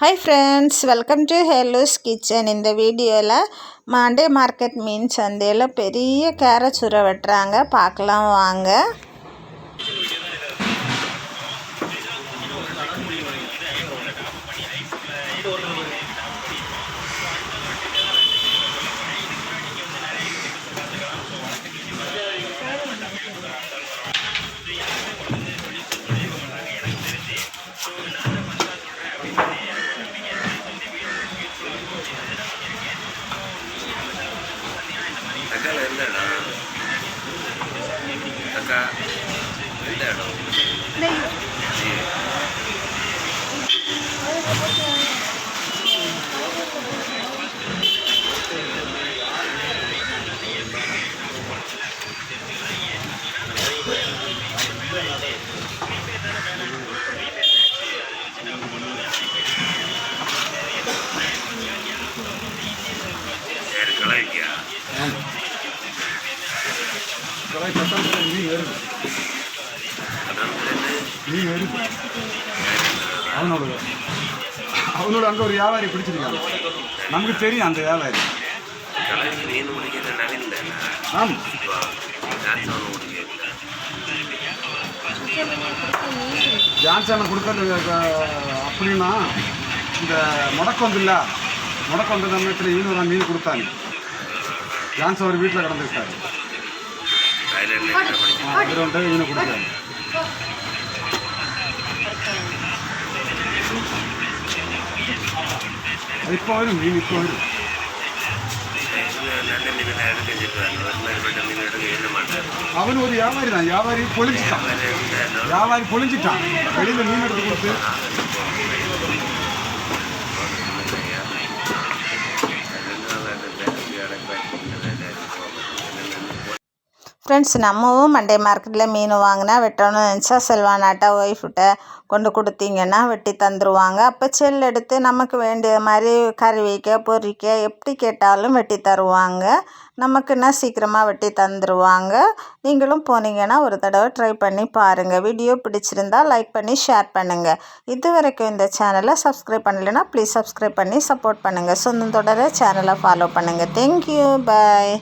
Hi friends welcome to Hellu's kitchen இந்த வீடியோவில் Monte market மீன் சந்தையில் பெரிய கேரட் சுரை வெட்டுறாங்க. பார்க்கலாம் வாங்க. அக்கா எந்த இடம் ஜி. கலாய் பத்தாம் தேதி மீன் வருது மீன் வருது அவனோட அவனோட அங்கே ஒரு வியாபாரி பிடிச்சிருக்காங்க. நமக்கு தெரியும் அந்த வியாபாரி. ஆம். ஜான்சனை கொடுக்கறது அப்படின்னா இந்த முடக்கம் வந்துல்ல முடக்கம் வந்த சமயத்தில் ஈனூறு மீன் கொடுத்தாங்க. ஜான்சன் ஒரு வீட்டில் கிடந்துருக்காரு. தாய்லாண்டில் என்ன படிக்க அதில் வந்து ஈனை கொடுத்தாங்க அது இப்போ வரும் மீன் இப்போ வரும் நல்ல மீன் எடுக்க சொல்லுவாங்க ஒரு மாதிரி பட்ட மீன் எடுக்க என்ன மாட்டார் அவன் ஒரு வியாபாரி தான். வியாபாரி பொழிஞ்சிட்டான். வியாபாரி பொழிஞ்சிட்டான். வெளியில் மீன் எடுத்து கொடுத்து ஃப்ரெண்ட்ஸ் நம்மவும் மண்டே மார்க்கெட்டில் மீன் வாங்கினா வெட்டணும்னு நினச்சா செல்வானாட்டா ஒய்ஃப்கிட்ட கொண்டு கொடுத்தீங்கன்னா வெட்டி தந்துடுவாங்க அப்போ செல் எடுத்து நமக்கு வேண்டிய மாதிரி கறி வைக்க பொரிக்க எப்படி கேட்டாலும் வெட்டி தருவாங்க. நமக்குன்னா சீக்கிரமாக வெட்டி தந்துடுவாங்க நீங்களும் போனீங்கன்னா ஒரு தடவை ட்ரை பண்ணி பாருங்கள் வீடியோ பிடிச்சிருந்தா லைக் பண்ணி ஷேர் பண்ணுங்கள் இது வரைக்கும் இந்த சேனலை சப்ஸ்கிரைப் பண்ணலைன்னா ப்ளீஸ் சப்ஸ்கிரைப் பண்ணி சப்போர்ட் பண்ணுங்கள் சொந்தம் தொடர சேனலை ஃபாலோ பண்ணுங்கள் தேங்க்யூ பாய்